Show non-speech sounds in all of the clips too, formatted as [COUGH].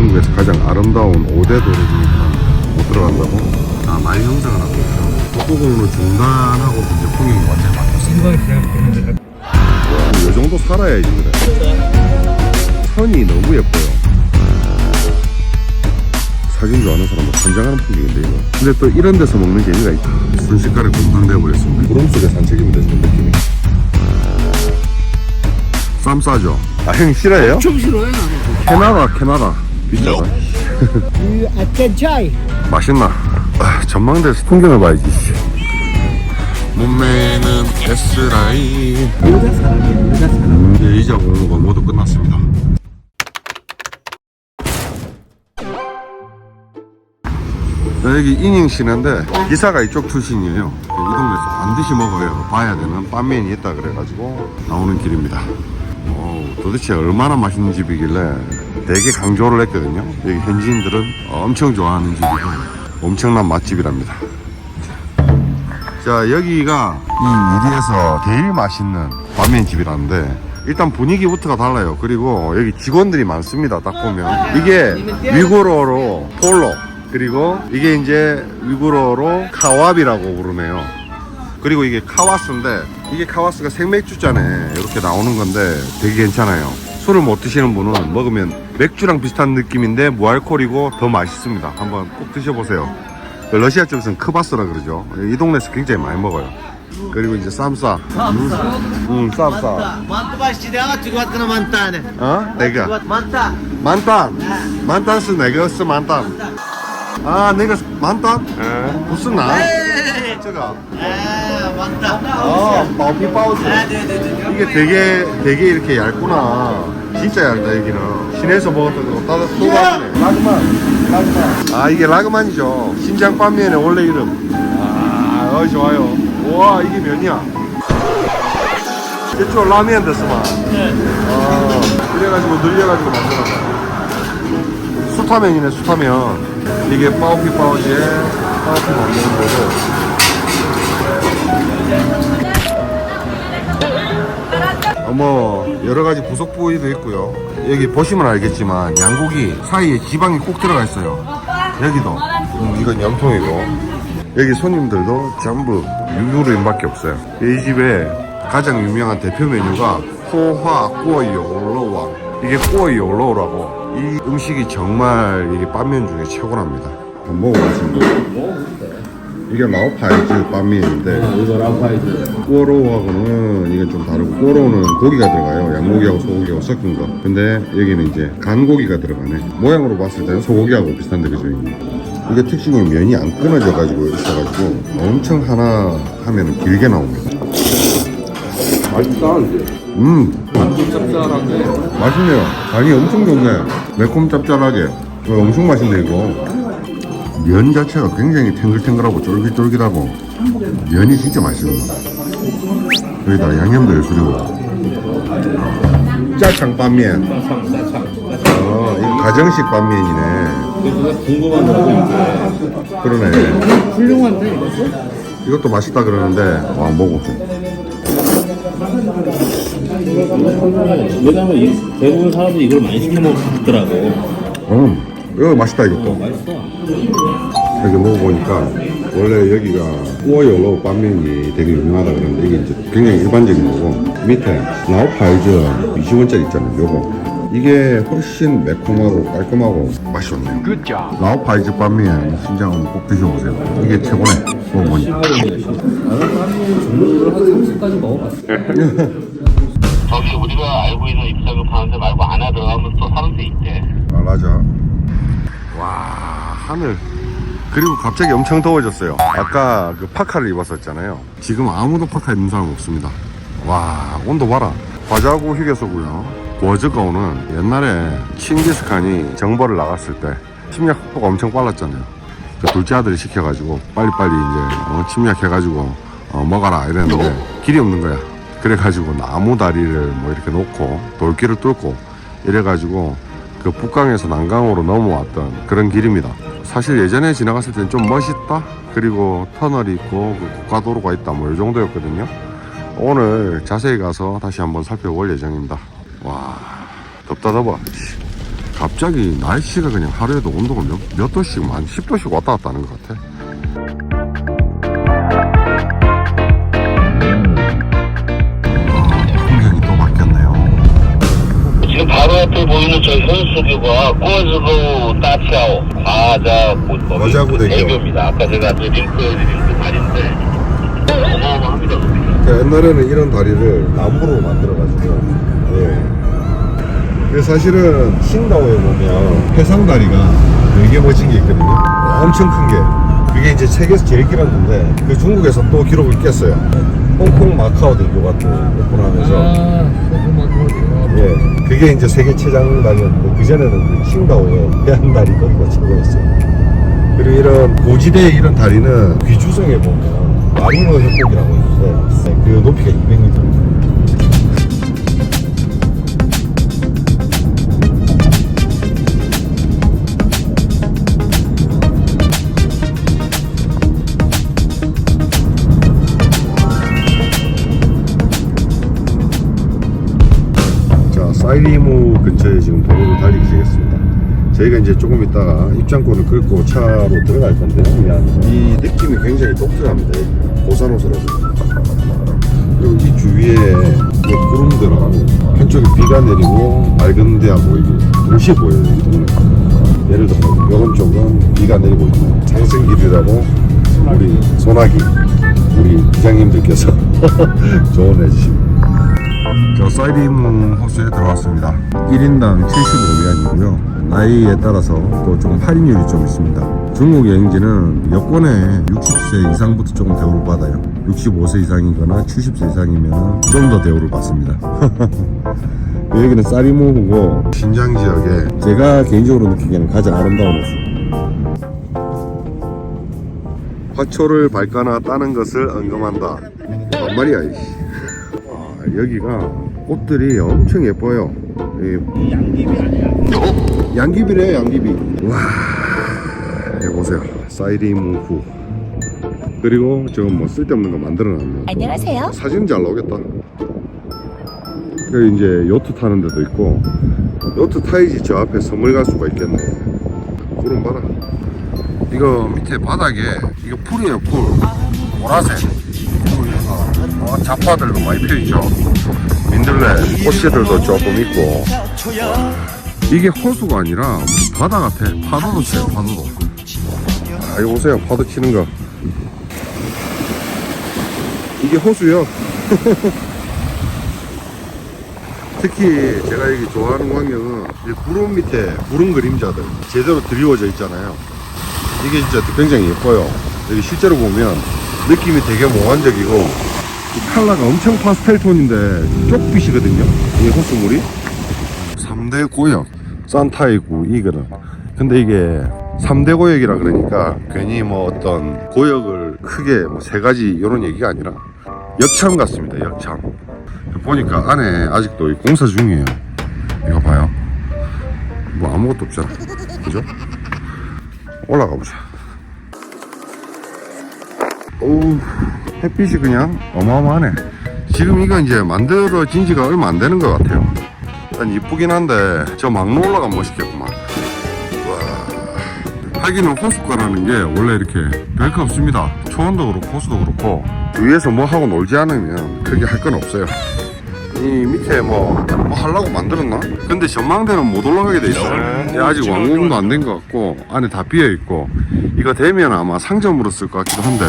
중국에서 가장 아름다운 5대 도로 중에 하나 못 들어간다고? 아, 많이 형성을 하고 있죠. 북구공로 중단하고 이제 풍경이 완전히 바뀌었어. 생각이 생각했는데 이 정도 살아야지 그래. 선이 너무 예뻐요. 사진 좋아하는 사람은 환장하는 풍경인데 이거. 근데 또 이런 데서 먹는 재미가 있다. 순식간에 공탕되어 버렸습니다. 구름 속에 산책이면 되는 느낌이. 쌈 싸죠? 아, 형 싫어해요? 좀 싫어해 나는 캐나다, 캐나다. 비싸다. attenzione. 맛있나? 아, 전망대에서 풍경을 봐야지. 씨. 몸매는 S라인. 여자 사람이야, 여자 사람. 음, 이제 이자 공부가 모두 끝났습니다. 자, 여기 이닝 시내인데 기사가 이쪽 출신이에요. 이 동네에서 반드시 먹어요. 봐야 되는 빵면이 있다 그래가지고 나오는 길입니다. 어우, 도대체 얼마나 맛있는 집이길래 되게 강조를 했거든요. 여기 현지인들은 엄청 좋아하는 집이고 엄청난 맛집이랍니다. 자 여기가 이 이리에서 제일 맛있는 라면 집이라는데 일단 분위기부터가 달라요 그리고 여기 직원들이 많습니다 딱 보면 이게 위구르어로 폴로 그리고 이게 이제 위구르어로 카왑이라고 부르네요 그리고 이게 카와스인데 이게 카와스가 생맥주잔에 이렇게 나오는 건데 되게 괜찮아요 술을 못 드시는 분은 먹으면 맥주랑 비슷한 느낌인데 무알콜이고 더 맛있습니다 한번 꼭 드셔보세요 그 러시아 쪽에서는 크바스라 그러죠. 이 동네에서 굉장히 많이 먹어요. 그리고 이제 쌈싸. 음, 음 쌈싸. Bastidato, guarda una mantane. 어? 내가. Manta. 만탄. 만탄스 내가 쓰 만탄. 아, 내가? 예. 무슨 나? 这个. Eh, manta. 아, 마오피 파우스. Eh, 네, 네, 네. 이게 되게 되게 이렇게 얇구나. 진짜 얇다 여기는. 시내에서 먹었던 거 따다 또 다르네. 라그만. 라그만. 아 이게 라그만이죠. 신장 빵면의 원래 이름. 아, 어 좋아요. 와 이게 면이야. 대충 라면 됐으만. 네. 아 그래가지고 늘려가지고 만들어 놔. 수타면이네 수타면. 이게 파오피 파오지에 파오피 만드는 거고. 어, 뭐 여러 가지 부속 부위도 있고요. 여기 보시면 알겠지만 양고기 사이에 지방이 꼭 들어가 있어요. 여기도 음, 이건 염통이고 여기 손님들도 전부 유교르인밖에 없어요. 이 집에 가장 유명한 대표 메뉴가 호화 꾸어이 올로와 이게 꾸어이 올로우라고. 이 음식이 정말 이게 빵면 중에 최고랍니다. 한번 먹어보겠습니다. 이게 라오파이즈 빵면인데 이거 라파이즈. 꼬로하고는 이건 좀 다르고 꼬로는 고기가 들어가요. 양고기하고 소고기하고 섞인 거. 근데 여기는 이제 간고기가 들어가네. 모양으로 봤을 때는 소고기하고 비슷한데 그죠 이게 특징은 면이 안 끊어져 가지고 있어가지고 엄청 하나 하면은 길게 나옵니다 맛있다는데. 음. 완전 짭짤하게. 맛있네요. 간이 엄청 좋네. 매콤 짭짤하게. 어, 엄청 맛있네 이거. 면 자체가 굉장히 탱글탱글하고 쫄깃쫄깃하고 면이 진짜 맛있습니다. 여기다 양념도 예술이고. 짜창 빵면. 짜창 짜창 어, 이거 가정식 빵면이네. 그래서 궁금한 거 있는데. 그러네. 훌륭한데 이것도? 이것도 맛있다 그러는데 와 먹어 왜냐면 이 대부분 사람들이 이걸 많이 시켜 먹더라고. 음 이거 맛있다 이것도. 맛있어. 여기 먹어보니까 원래 여기가 꾸어요로 빵면이 되게 유명하다 그러는데 이게 이제 굉장히 일반적인 거고 밑에 라오파이즈 20원짜리 있잖아요 요거 이게 훨씬 매콤하고 깔끔하고 맛이 좋네요. 라오파이즈 빵면 신장 한번 꼭 드셔보세요. 이게 최고네 먹어보니까 나는 한 종류를 한 30가지 먹어봤어 저기 우리가 알고 있는 입장을 파는 데 말고 안에 들어가면 또 사는 데 있대. 아 맞아. 와 하늘. 그리고 갑자기 엄청 더워졌어요. 아까 그 파카를 입었었잖아요. 지금 아무도 파카 입는 사람 없습니다. 와 온도 봐라. 과자구 휴게소고요 워즈거우는 옛날에 칭기스칸이 정벌을 나갔을 때 침략 속도가 엄청 빨랐잖아요 그 둘째 아들이 시켜가지고 빨리빨리 이제 어, 침략해가지고 어, 먹어라 이랬는데 길이 없는 거야 그래가지고 나무 다리를 뭐 이렇게 놓고 돌길을 뚫고 이래가지고 그 북강에서 난강으로 넘어왔던 그런 길입니다. 사실 예전에 지나갔을 때는 좀 멋있다. 그리고 터널이 있고 그 국가도로가 있다. 뭐 이 정도였거든요. 오늘 자세히 가서 다시 한번 살펴볼 예정입니다. 와 덥다. 씨. 갑자기 날씨가 그냥 하루에도 온도가 몇, 몇 도씩, 한 10도씩 왔다 갔다 하는 것 같아. 아, 풍경이 또 바뀌었네요. 지금 바로 앞에 보이는 저 현수교가 꼬즈고 따치아오 과자 고- 과자고 대교. 대교입니다. 아까 제가 그 링크해드린 그 다리인데 어마어마합니다. 그러니까 옛날에는 이런 다리를 나무로 만들어가지고, 예. 그 사실은 칭다오에 보면 해상다리가 되게 멋진 게 있거든요. 엄청 큰 게. 그게 이제 세계에서 제일 길은 건데, 그 중국에서 또 기록을 깼어요. 홍콩 마카오 대교가 또 오픈하면서, 아, 예. 그게 이제 세계 최장 다리였는데, 그전에는 그 칭다오의 해안다리 거기가 최고였어요. 그리고 이런 고지대의 이런 다리는 귀주성에 보면 마리노 협곡이라고 있는데 네, 그 높이가 200m 있다가 입장권을 끌고 차로 들어갈 건데, 그냥 이 느낌이 굉장히 독특합니다. 고산호수라서. 그리고 이 주위에 뭐 구름들하고 한쪽에 비가 내리고 맑은 데하고 이게 동시에 보여요, 이 동네. 예를 들어, 이런 쪽은 비가 내리고 있고, 장승길이라고 우리 소나기, 우리 기장님들께서 [LAUGHS] 조언해 주십니다. 저 사이리문 호수에 들어왔습니다. 1인당 75위안이고요. 나이에 따라서 또 조금 할인율이 좀 있습니다. 중국 여행지는 여권에 60세 이상부터 조금 대우를 받아요. 65세 이상이거나 70세 이상이면 좀 더 대우를 받습니다. [LAUGHS] 여기는 사리무호고 신장 지역에 제가 개인적으로 느끼기에는 가장 아름다운 호수. 화초를 밟거나 따는 것을 언금한다. 뭔 말이야, 이씨. 아, 여기가 꽃들이 엄청 예뻐요. 이 양귀비 아니야? 양귀비래, 양귀비. 와, 여기 보세요. 사이리무후. 그리고 저건 뭐 쓸데없는 거 만들어놨네. 안녕하세요. 사진 잘 나오겠다. 여기 이제 요트 타는 데도 있고, 요트 타야지 저 앞에 섬을 갈 수가 있겠네. 구름 봐라. 이거 밑에 바닥에, 이거 풀이에요, 풀. 보라색. 어, 잡화들도 많이 펴있죠. 민들레, 꽃씨들도 조금 있고. 이게 호수가 아니라 무슨 바다 같아. 파도도 쳐요, 파도도. 아, 이거 보세요, 파도 치는 거. 이게 호수요. [LAUGHS] 특히 제가 여기 좋아하는 광경은 이 구름 밑에 구름 그림자들 제대로 드리워져 있잖아요. 이게 진짜 굉장히 예뻐요. 여기 실제로 보면 느낌이 되게 몽환적이고 이 컬러가 엄청 파스텔 톤인데 쪽빛이거든요. 이 호수물이 3대 고역 산타이구 이거는 근데 이게 3대 고역이라 그러니까 괜히 뭐 어떤 고역을 크게 뭐 세 가지 이런 얘기가 아니라 역참 같습니다. 역참 보니까 안에 아직도 이 공사 중이에요. 이거 봐요. 뭐 아무것도 없잖아. 그죠? 올라가 보자. 오, 햇빛이 그냥 어마어마하네. 지금 이거 이제 만들어진 지가 얼마 안 되는 것 같아요. 일단 이쁘긴 한데 저 막로 올라가면 멋있겠구만. 와. 하기는 호숫가라는 게 원래 이렇게 별거 없습니다. 초원도 그렇고 호수도 그렇고 위에서 뭐 하고 놀지 않으면 크게 할 건 없어요. 이 밑에 뭐, 뭐 하려고 만들었나? 근데 전망대는 못 올라가게 돼 있어요. 예, 아직 완공도 안 된 것 같고, 안에 다 비어 있고, 이거 되면 아마 상점으로 쓸 것 같기도 한데,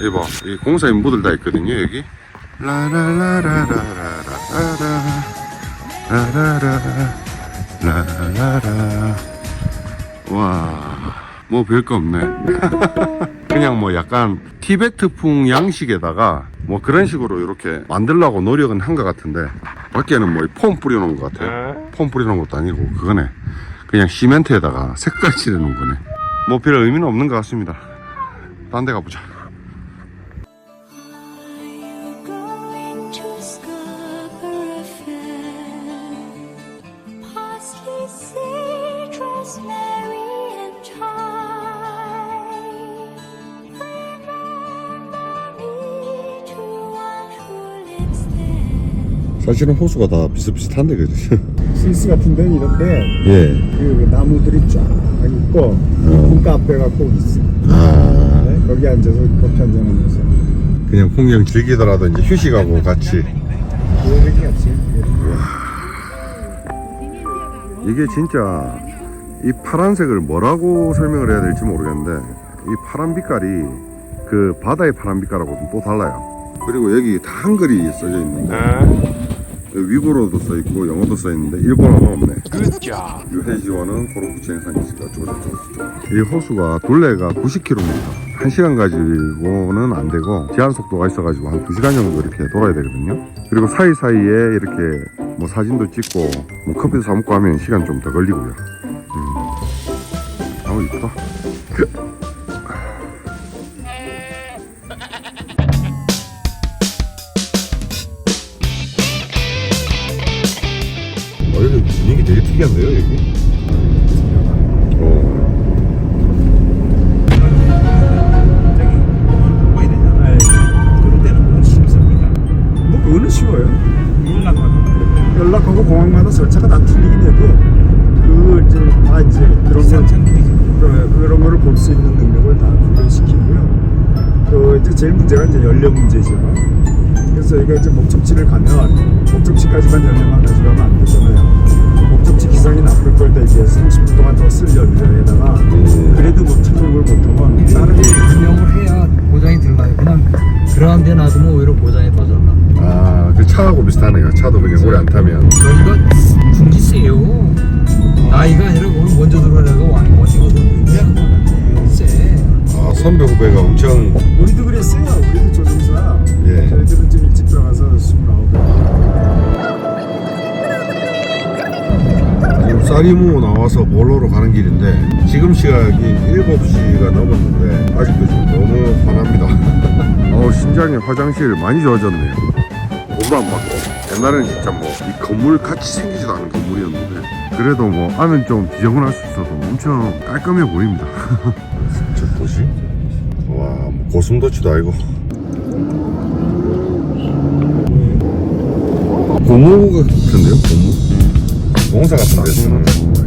이봐, 이 공사 인부들 다 있거든요, 여기. 라라라라라라라 라, 라라라, 라라라. 와, 뭐 별거 없네. [LAUGHS] 그냥 뭐 약간 티베트풍 양식에다가 뭐 그런 식으로 이렇게 만들려고 노력은 한 것 같은데 밖에는 뭐 폼 뿌려놓은 것 같아요. 폼 뿌려놓은 것도 아니고 그거네. 그냥 시멘트에다가 색깔 칠해놓은 거네. 뭐 별 의미는 없는 것 같습니다. 딴 데 가보자. 사실은 호수가 다 비슷비슷한데 그지? [LAUGHS] 스위스 같은 데는 이런데 예. 그 나무들이 쫙 있고 높은 카페가 꼭 있어. 아, 네? 거기 앉아서 커피 한잔 하면서 그냥 풍경 즐기더라도 이제 휴식하고 같이. 이게 진짜 이 파란색을 뭐라고 설명을 해야 될지 모르겠는데 이 파란 빛깔이 그 바다의 파란 빛깔하고는 또 달라요. 그리고 여기 다 한글이 써져 있는데 위구로도 써 있고 영어도 써 있는데 일본어는 없네. 유해지원은 고로구청 상기시가 어쩌고저쩌고. 이 호수가 둘레가 90km입니다. 1시간 가지고는 안 되고 제한 속도가 있어가지고 한 2시간 정도 이렇게 돌아야 되거든요. 그리고 사이사이에 이렇게 뭐 사진도 찍고 뭐 커피도 사 먹고 하면 시간 좀 더 걸리고요. 음. 아우 이쁘다. 특이한데요, 여기? 어. 뭐 그거는 쉬워요. 연락하고 연락하고 공항마다 절차가 다 틀리긴 해도 그 이제 다 이제 그런 거 그, 그런 거를 볼 수 있는 능력을 다 구현시키고요. 또 이제 제일 문제가 이제 연료 문제죠. 그래서 이거 이제 목적지를 가면 목적지까지만 연료만 가져가면 안 되잖아요. 기상이 나쁠 걸 대비해서 30분 동안 더 쓸 연료에다가 그래도 못 틀는 걸 못하면 다른 분명을 해야 보장이 들나요? 그냥 그러한 데 놔두면 오히려 보장이 더잘 나. 아, 그 차하고 비슷하네요. 차도 그냥 오래 안 타면. 저희가 분기 세요. 나이가 아니라 그걸 먼저 들어오려고 왕 어디거든. 세. 아, 선배 후배가 엄청 우리도 그랬어요. 우리도 조종사. 예. 저희들은 쌀이무 나와서 몰로로 가는 길인데 지금 시각이 7시가 넘었는데 아직도 지금 너무 환합니다. 어, 신장의 화장실 많이 좋아졌네요. 돈도 안 받고 옛날에는 진짜 뭐 이 건물 같이 생기지도 않은 건물이었는데 그래도 뭐 안은 좀 지저분할 수 있어도 엄청 깔끔해 보입니다. [LAUGHS] 저 도시? 와, 뭐 고슴도치도 아니고 고무 같은데요? 고무? 농사 같은 데 쓰는 거.